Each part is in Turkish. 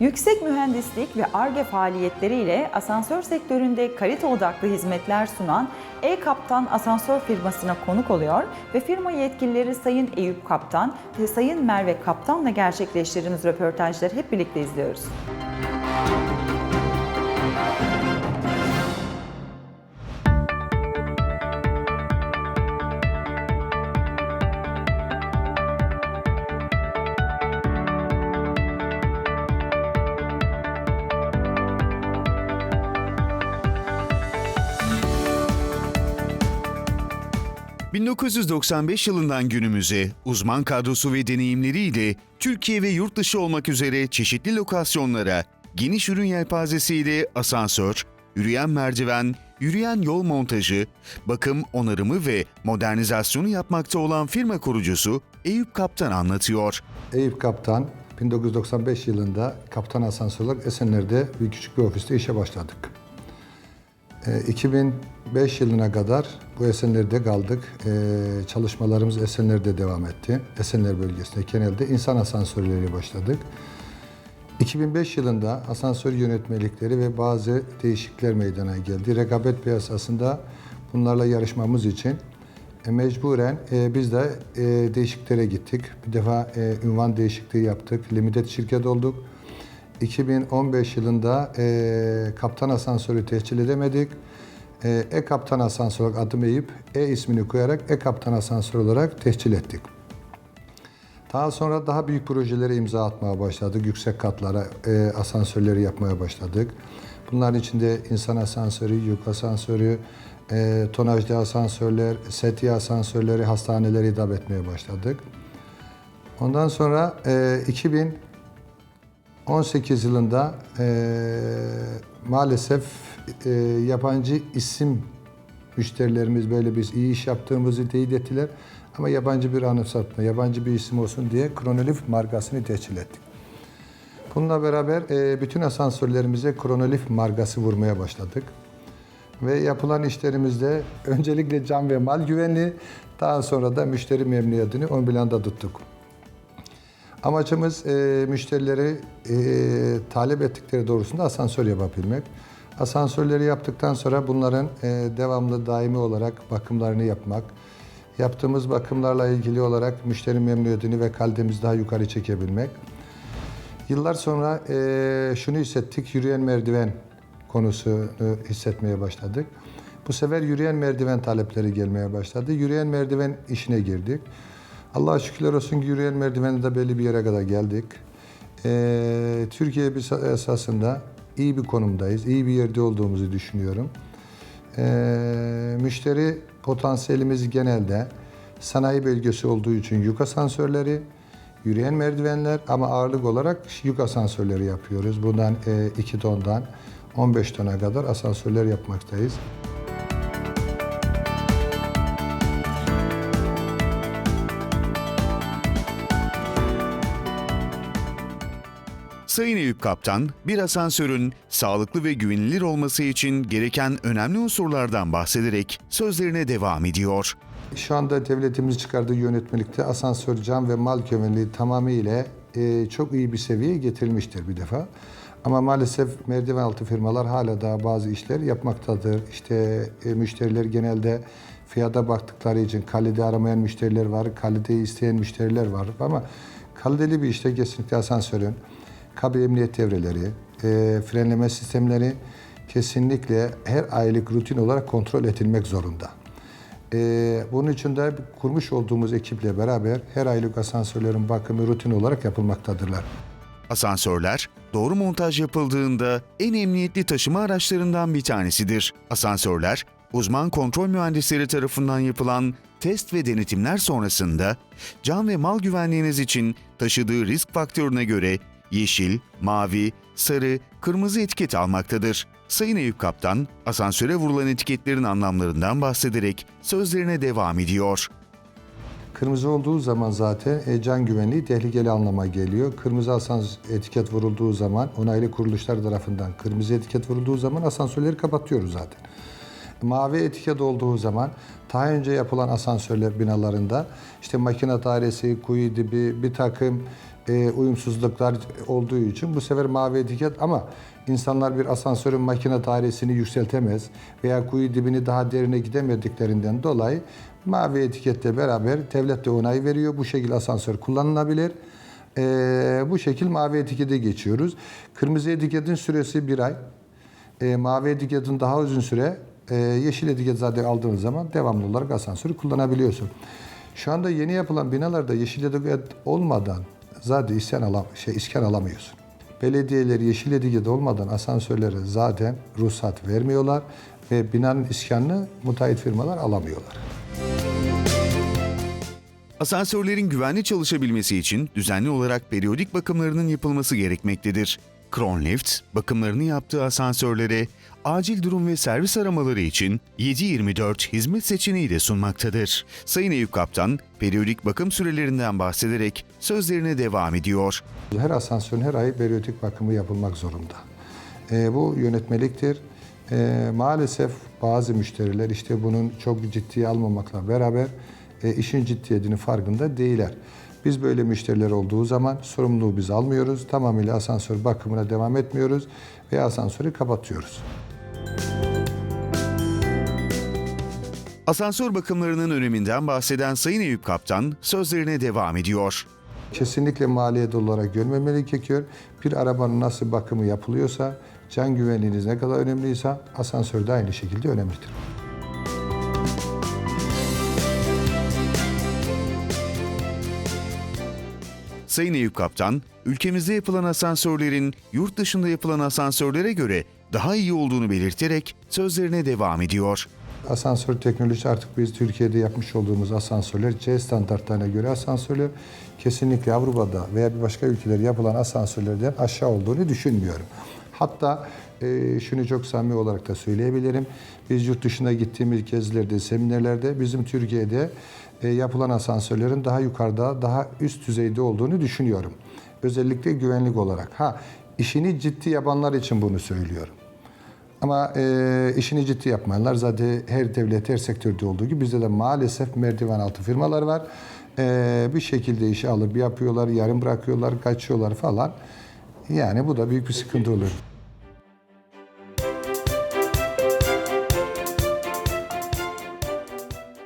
Yüksek mühendislik ve ARGE faaliyetleriyle asansör sektöründe kalite odaklı hizmetler sunan E-Kaptan Asansör firmasına konuk oluyor ve firma yetkilileri Sayın Eyüp Kaptan ve Sayın Merve Kaptan'la gerçekleştirdiğimiz röportajları hep birlikte izliyoruz. ...1995 yılından günümüze uzman kadrosu ve deneyimleriyle Türkiye ve yurt dışı olmak üzere çeşitli lokasyonlara geniş ürün yelpazesiyle asansör, yürüyen merdiven, yürüyen yol montajı, bakım, onarımı ve modernizasyonu yapmakta olan firma kurucusu Eyüp Kaptan anlatıyor. Eyüp Kaptan 1995 yılında Kaptan Asansör olarak Esenler'de bir küçük bir ofiste işe başladık. Ee, 2005 yılına kadar bu Esenler'de kaldık. Ee, çalışmalarımız Esenler'de devam etti. Esenler bölgesinde genelde insan asansörleriyle başladık. 2005 yılında asansör yönetmelikleri ve bazı değişiklikler meydana geldi. Rekabet piyasasında bunlarla yarışmamız için e, mecburen e, biz de e, değişikliklere gittik. Bir defa e, ünvan değişikliği yaptık. Limited şirket olduk. 2015 yılında e, kaptan asansörü tescil edemedik. E, E-Kaptan Asansör olarak adım Eyüp, E ismini koyarak E-Kaptan Asansör olarak tescil ettik. Daha sonra daha büyük projelere imza atmaya başladık. Yüksek katlara e, asansörleri yapmaya başladık. Bunların içinde insan asansörü, yük asansörü, e, tonajlı asansörler, seti asansörleri, hastaneleri hitap etmeye başladık. Ondan sonra e, 2018 yılında e, maalesef e, yabancı isim müşterilerimiz böyle biz iyi iş yaptığımızı teyit ettiler. Ama yabancı bir anımsatma, yabancı bir isim olsun diye Kronolif markasını tescil ettik. Bununla beraber e, bütün asansörlerimize Kronolif markası vurmaya başladık. Ve yapılan işlerimizde öncelikle can ve mal güvenliği, daha sonra da müşteri memnuniyetini ön planda tuttuk. Amacımız e, müşterileri e, talep ettikleri doğrusunda asansör yapabilmek. Asansörleri yaptıktan sonra bunların e, devamlı daimi olarak bakımlarını yapmak. Yaptığımız bakımlarla ilgili olarak müşteri memnuniyetini ve kalitemizi daha yukarı çekebilmek. Yıllar sonra e, şunu hissettik, yürüyen merdiven konusunu hissetmeye başladık. Bu sefer yürüyen merdiven talepleri gelmeye başladı. Yürüyen merdiven işine girdik. Allah'a şükürler olsun ki yürüyen merdivende de belli bir yere kadar geldik. E, Türkiye biz esasında iyi bir konumdayız, iyi bir yerde olduğumuzu düşünüyorum. E, müşteri potansiyelimiz genelde sanayi bölgesi olduğu için yük asansörleri, yürüyen merdivenler ama ağırlık olarak yük asansörleri yapıyoruz. Bundan 2 tondan 15 tona kadar asansörler yapmaktayız. Sayın Eyüp Kaptan, bir asansörün sağlıklı ve güvenilir olması için gereken önemli unsurlardan bahsederek sözlerine devam ediyor. Şu anda devletimiz çıkardığı yönetmelikte asansör can ve mal güvenliği tamamıyla e, çok iyi bir seviyeye getirilmiştir bir defa. Ama maalesef merdiven altı firmalar hala daha bazı işler yapmaktadır. İşte e, müşteriler genelde fiyata baktıkları için kalite aramayan müşteriler var, kaliteyi isteyen müşteriler var. Ama kaliteli bir işte kesinlikle asansörün kabin emniyet devreleri, e, frenleme sistemleri kesinlikle her aylık rutin olarak kontrol edilmek zorunda. Ee, bunun için de kurmuş olduğumuz ekiple beraber her aylık asansörlerin bakımı rutin olarak yapılmaktadırlar. Asansörler, doğru montaj yapıldığında en emniyetli taşıma araçlarından bir tanesidir. Asansörler, uzman kontrol mühendisleri tarafından yapılan test ve denetimler sonrasında can ve mal güvenliğiniz için taşıdığı risk faktörüne göre yeşil, mavi, sarı, kırmızı etiket almaktadır. Sayın Eyüp Kaptan, asansöre vurulan etiketlerin anlamlarından bahsederek sözlerine devam ediyor. Kırmızı olduğu zaman zaten can güvenliği tehlikeli anlama geliyor. Kırmızı asansör etiket vurulduğu zaman onaylı kuruluşlar tarafından kırmızı etiket vurulduğu zaman asansörleri kapatıyoruz zaten. Mavi etiket olduğu zaman daha önce yapılan asansörler binalarında işte makine dairesi, kuyu dibi, bir takım e, uyumsuzluklar olduğu için bu sefer mavi etiket ama insanlar bir asansörün makine dairesini yükseltemez veya kuyu dibini daha derine gidemediklerinden dolayı mavi etiketle beraber devlet de onay veriyor. Bu şekilde asansör kullanılabilir. E, bu şekil mavi etikete geçiyoruz. Kırmızı etiketin süresi bir ay. E, mavi etiketin daha uzun süre, e, yeşil etiket zaten aldığınız zaman devamlı olarak asansörü kullanabiliyorsun. Şu anda yeni yapılan binalarda yeşil etiket olmadan zaten iskan, alam şey, iskan alamıyorsun. Belediyeler yeşil etiket olmadan asansörlere zaten ruhsat vermiyorlar ve binanın iskanını müteahhit firmalar alamıyorlar. Asansörlerin güvenli çalışabilmesi için düzenli olarak periyodik bakımlarının yapılması gerekmektedir. Kronlift, bakımlarını yaptığı asansörlere acil durum ve servis aramaları için 7/24 hizmet seçeneği de sunmaktadır. Sayın Eyüp Kaptan, periyodik bakım sürelerinden bahsederek sözlerine devam ediyor. Her asansörün her ay periyodik bakımı yapılmak zorunda. E, bu yönetmeliktir. E, maalesef bazı müşteriler işte bunun çok ciddiye almamakla beraber e, işin ciddiyetinin farkında değiller. Biz böyle müşteriler olduğu zaman sorumluluğu biz almıyoruz. Tamamıyla asansör bakımına devam etmiyoruz ve asansörü kapatıyoruz. Asansör bakımlarının öneminden bahseden Sayın Eyüp Kaptan sözlerine devam ediyor. Kesinlikle maliyet olarak görmemeli gerekiyor. Bir arabanın nasıl bakımı yapılıyorsa, can güvenliğiniz ne kadar önemliyse asansör de aynı şekilde önemlidir. Sayın Eyüp Kaptan, ülkemizde yapılan asansörlerin yurt dışında yapılan asansörlere göre daha iyi olduğunu belirterek sözlerine devam ediyor. Asansör teknolojisi artık biz Türkiye'de yapmış olduğumuz asansörler C standartlarına göre asansörler kesinlikle Avrupa'da veya bir başka ülkelerde yapılan asansörlerden aşağı olduğunu düşünmüyorum. Hatta e, şunu çok samimi olarak da söyleyebilirim. Biz yurt dışına gittiğimiz gezilerde, seminerlerde bizim Türkiye'de e, yapılan asansörlerin daha yukarıda, daha üst düzeyde olduğunu düşünüyorum. Özellikle güvenlik olarak. Ha, işini ciddi yapanlar için bunu söylüyorum. Ama e, işini ciddi yapmayanlar zaten her devlet, her sektörde olduğu gibi bizde de maalesef merdiven altı firmalar var. E, bir şekilde işi alıp yapıyorlar, yarım bırakıyorlar, kaçıyorlar falan. Yani bu da büyük bir sıkıntı olur.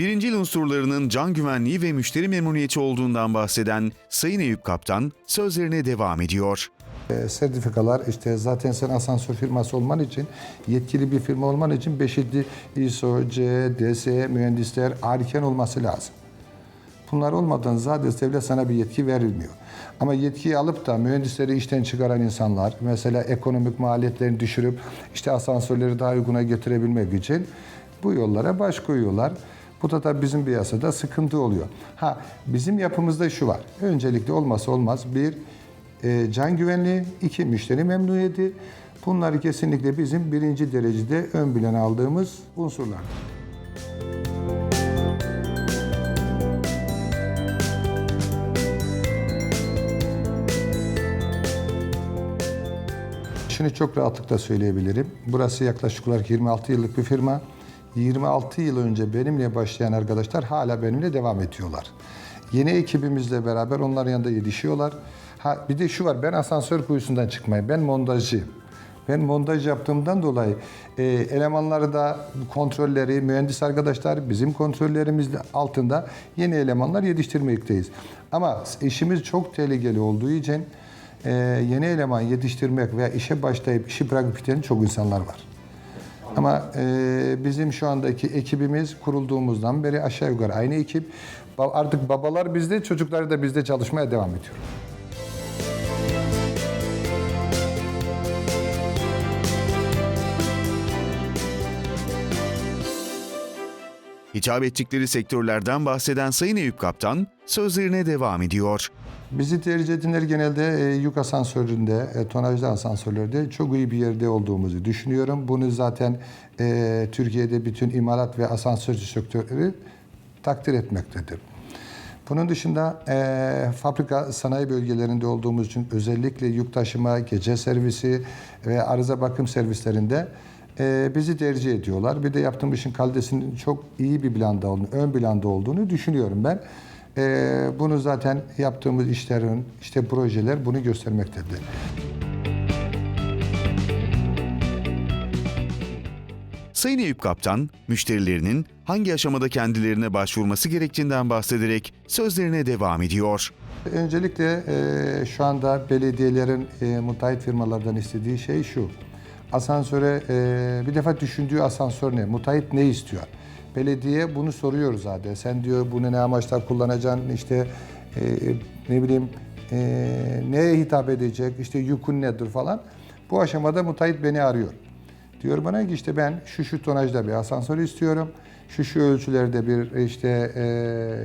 Birincil unsurlarının can güvenliği ve müşteri memnuniyeti olduğundan bahseden Sayın Eyüp Kaptan sözlerine devam ediyor. E, sertifikalar işte zaten sen asansör firması olman için yetkili bir firma olman için beşikli ISO, C, DSE mühendisler erken olması lazım. Bunlar olmadan zaten devlet sana bir yetki verilmiyor. Ama yetkiyi alıp da mühendisleri işten çıkaran insanlar mesela ekonomik maliyetlerini düşürüp işte asansörleri daha uyguna getirebilmek için bu yollara baş koyuyorlar. Bu da tabii bizim piyasada sıkıntı oluyor. Ha bizim yapımızda şu var. Öncelikle olmazsa olmaz bir e, can güvenliği, iki müşteri memnuniyeti. Bunlar kesinlikle bizim birinci derecede ön plana aldığımız unsurlar. Şunu çok rahatlıkla söyleyebilirim. Burası yaklaşık olarak 26 yıllık bir firma. 26 yıl önce benimle başlayan arkadaşlar hala benimle devam ediyorlar. Yeni ekibimizle beraber onların yanında yetişiyorlar. Ha bir de şu var ben asansör kuyusundan çıkmayayım. Ben montajcıyım. Ben montaj yaptığımdan dolayı e, elemanları da kontrolleri, mühendis arkadaşlar bizim kontrollerimiz altında yeni elemanlar yetiştirmekteyiz. Ama işimiz çok tehlikeli olduğu için e, yeni eleman yetiştirmek veya işe başlayıp işi bırakıp giden çok insanlar var. Ama e, bizim şu andaki ekibimiz kurulduğumuzdan beri aşağı yukarı aynı ekip. Artık babalar bizde, çocuklar da bizde çalışmaya devam ediyor. Hitap ettikleri sektörlerden bahseden Sayın Eyüp Kaptan sözlerine devam ediyor. Bizi tercih edenler genelde e, yük asansöründe, e, tonajlı asansörlerde çok iyi bir yerde olduğumuzu düşünüyorum. Bunu zaten e, Türkiye'de bütün imalat ve asansör sektörleri takdir etmektedir. Bunun dışında e, fabrika sanayi bölgelerinde olduğumuz için özellikle yük taşıma, gece servisi ve arıza bakım servislerinde e, bizi tercih ediyorlar. Bir de yaptığım işin kalitesinin çok iyi bir planda olduğunu, ön planda olduğunu düşünüyorum ben. E, bunu zaten yaptığımız işlerin, işte projeler bunu göstermektedir. Sayın Eyüp Kaptan, müşterilerinin hangi aşamada kendilerine başvurması gerektiğinden bahsederek sözlerine devam ediyor. Öncelikle e, şu anda belediyelerin e, müteahhit firmalardan istediği şey şu. Asansöre e, bir defa düşündüğü asansör ne? Müteahhit ne istiyor? Belediye bunu soruyoruz zaten. Sen diyor bunu ne amaçla kullanacaksın? İşte e, ne bileyim e, neye hitap edecek? İşte yükün nedir falan. Bu aşamada müteahhit beni arıyor. Diyor bana ki işte ben şu şu tonajda bir asansör istiyorum. Şu şu ölçülerde bir işte e,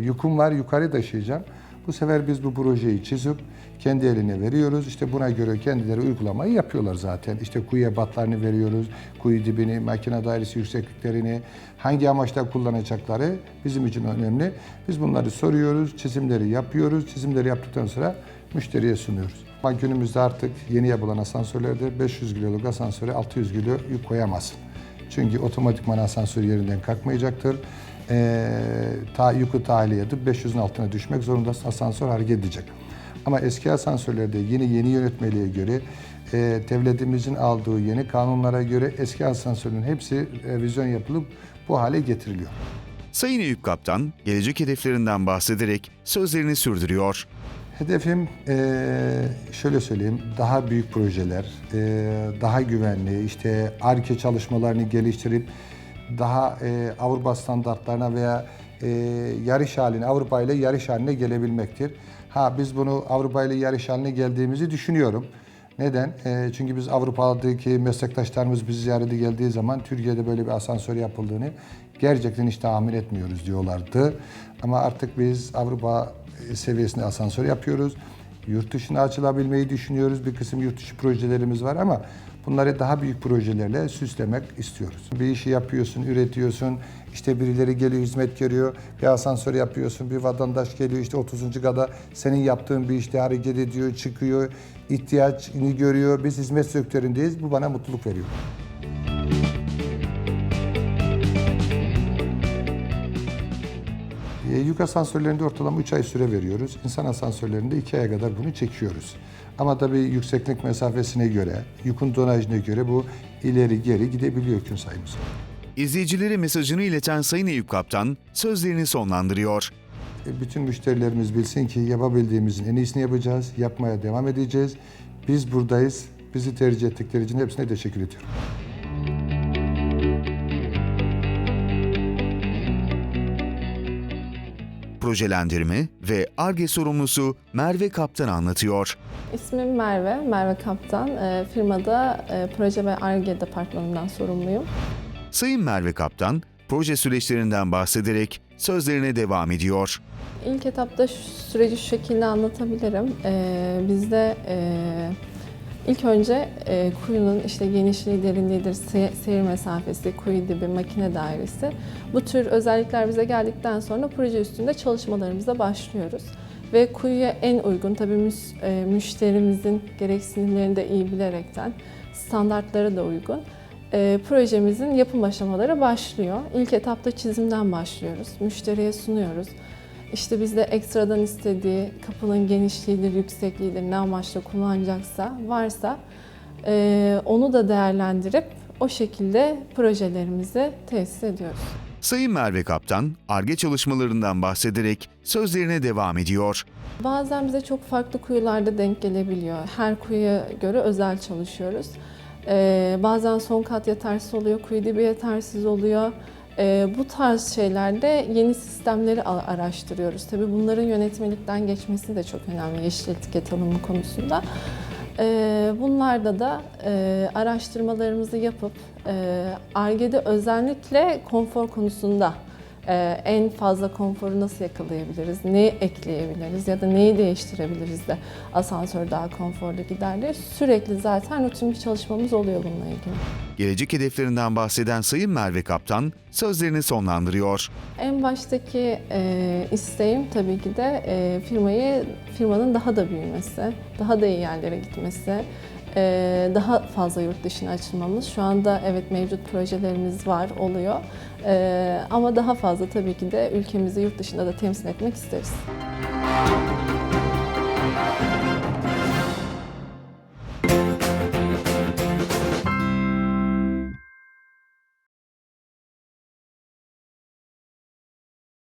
yüküm var yukarı taşıyacağım. Bu sefer biz bu projeyi çizip kendi eline veriyoruz. İşte buna göre kendileri uygulamayı yapıyorlar zaten. İşte kuyuya batlarını veriyoruz. Kuyu dibini, makine dairesi yüksekliklerini, hangi amaçla kullanacakları bizim için önemli. Biz bunları soruyoruz, çizimleri yapıyoruz. Çizimleri yaptıktan sonra müşteriye sunuyoruz. Ama günümüzde artık yeni yapılan asansörlerde 500 kiloluk asansöre 600 kilo yük koyamazsın. Çünkü otomatikman asansör yerinden kalkmayacaktır. Ee, ta, yükü tahliye edip 500'ün altına düşmek zorundasın. Asansör hareket edecek. Ama eski asansörlerde yeni yeni yönetmeliğe göre e, devletimizin aldığı yeni kanunlara göre eski asansörün hepsi revizyon yapılıp bu hale getiriliyor. Sayın Eyüp Kaptan, gelecek hedeflerinden bahsederek sözlerini sürdürüyor. Hedefim eee, şöyle söyleyeyim, daha büyük projeler, eee, daha güvenli, işte ARGE çalışmalarını geliştirip daha eee, Avrupa standartlarına veya eee, yarış haline, Avrupa ile yarış haline gelebilmektir. Ha biz bunu Avrupa ile yarış haline geldiğimizi düşünüyorum. Neden? Eee, çünkü biz Avrupa'daki meslektaşlarımız bizi ziyarete geldiği zaman Türkiye'de böyle bir asansör yapıldığını gerçekten hiç tahmin etmiyoruz diyorlardı. Ama artık biz Avrupa seviyesinde asansör yapıyoruz. Yurt dışına açılabilmeyi düşünüyoruz. Bir kısım yurt dışı projelerimiz var ama bunları daha büyük projelerle süslemek istiyoruz. Bir işi yapıyorsun, üretiyorsun. İşte birileri geliyor, hizmet görüyor. Bir asansör yapıyorsun, bir vatandaş geliyor işte 30. kada senin yaptığın bir işte hareket ediyor, çıkıyor, ihtiyaçını görüyor. Biz hizmet sektöründeyiz. Bu bana mutluluk veriyor. E, Yük asansörlerinde ortalama 3 ay süre veriyoruz. İnsan asansörlerinde 2 aya kadar bunu çekiyoruz. Ama tabii yükseklik mesafesine göre, yükün tonajına göre bu ileri geri gidebiliyor gün sayımız. İzleyicilere mesajını ileten Sayın Eyüp Kaptan sözlerini sonlandırıyor. E, Bütün müşterilerimiz bilsin ki yapabildiğimizin en iyisini yapacağız, yapmaya devam edeceğiz. Biz buradayız. Bizi tercih ettikleri için hepsine teşekkür ediyorum. Projelendirme ve ARGE sorumlusu Merve Kaptan anlatıyor. İsmim Merve, Merve Kaptan. Ee, firmada e, proje ve ARGE departmanından sorumluyum. Sayın Merve Kaptan, proje süreçlerinden bahsederek sözlerine devam ediyor. İlk etapta şu süreci şu şekilde anlatabilirim. Ee, bizde e, ilk önce e, kuyunun işte genişliği, derinliğidir, se- seyir mesafesi, kuyu dibi, makine dairesi. Bu tür özellikler bize geldikten sonra proje üstünde çalışmalarımıza başlıyoruz. Ve kuyuya en uygun, tabii müs- e, müşterimizin gereksinimlerini de iyi bilerekten standartlara da uygun e, projemizin yapım aşamaları başlıyor. İlk etapta çizimden başlıyoruz. Müşteriye sunuyoruz. İşte bizde ekstradan istediği kapının genişliğidir, yüksekliğidir, ne amaçla kullanacaksa varsa e, onu da değerlendirip o şekilde projelerimizi tesis ediyoruz. Sayın Merve Kaptan, ARGE çalışmalarından bahsederek sözlerine devam ediyor. Bazen bize çok farklı kuyularda denk gelebiliyor. Her kuyuya göre özel çalışıyoruz. Ee, bazen son kat yetersiz oluyor, kuyu dibi yetersiz oluyor. Ee, bu tarz şeylerde yeni sistemleri araştırıyoruz. Tabii bunların yönetmelikten geçmesi de çok önemli yeşil etiket alımı konusunda. Ee, bunlarda da e, araştırmalarımızı yapıp e, ARGE'de özellikle konfor konusunda en fazla konforu nasıl yakalayabiliriz, neyi ekleyebiliriz ya da neyi değiştirebiliriz de asansör daha konforlu gider diye sürekli zaten rutin bir çalışmamız oluyor bununla ilgili. Gelecek hedeflerinden bahseden Sayın Merve Kaptan sözlerini sonlandırıyor. En baştaki e, isteğim tabii ki de e, firmayı firmanın daha da büyümesi, daha da iyi yerlere gitmesi, e, daha fazla yurt dışına açılmamız. Şu anda evet mevcut projelerimiz var, oluyor. E, ama daha fazla tabii ki de ülkemizi yurt dışında da temsil etmek isteriz.